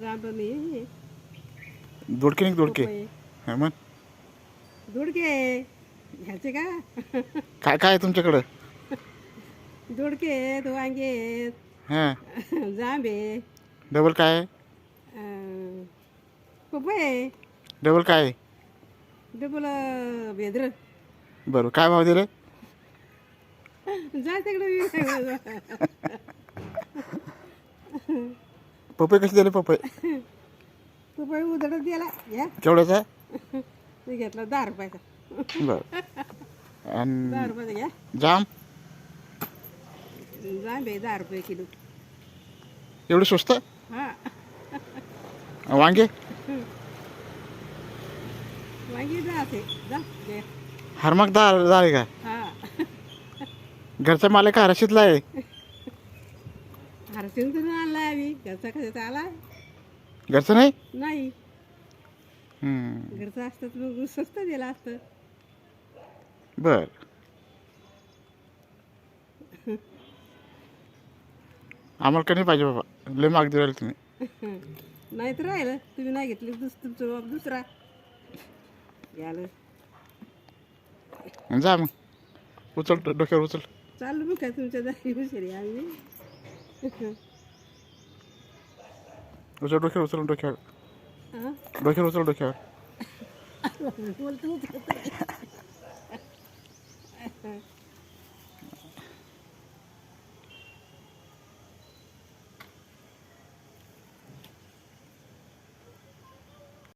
जांभळी दोडके नाही दोडके. पपई. हा मग दोडके. घ्यायचे का? काय काय आहे तुमच्याकडं? दोडके आहेत वांगे आहेत. हां. जांबे डबल काय आहे? अं, पपई डबल काय आहे? डबल बेद्र बरं काय भाव दिले? जा तिकडे. पपई कशी दिले पपई? पपई उदडत दिला या. केवढ्याचा? मी घेतला दहा रुपयाचा. बरं. आणि दहा रुपयाचा घ्या जाम? जांबे दहा रुपये किलो. एवढं स्वस्त? हा. वांगे? वांगी जा ते जा घे. हरमक दार दार आहे का? हा. घरचा माल आहे का हरशीतला आहे. हरसिंग आणला आम्ही घरचा कशाचा आला घरचं नाही? नाही. हम्म, घरचं असतं तर मग स्वस्त दिला असतं. बर. आम्हाला का नाही पाहिजे बाबा? लय माग राहिले तुम्ही. नाही तर राहिलं. तुम्ही नाही घेतली दुस तुमचं बाप दुसरा. घ्याल जा मग. उचल डोक्यावर उचल. चालू मग काय तुमच्या दारी हुशारी आम्ही उचल डोक्यावर उचल डोक्यावर हा? डोक्यावर उचल डोक्यावर बोलतो होतो.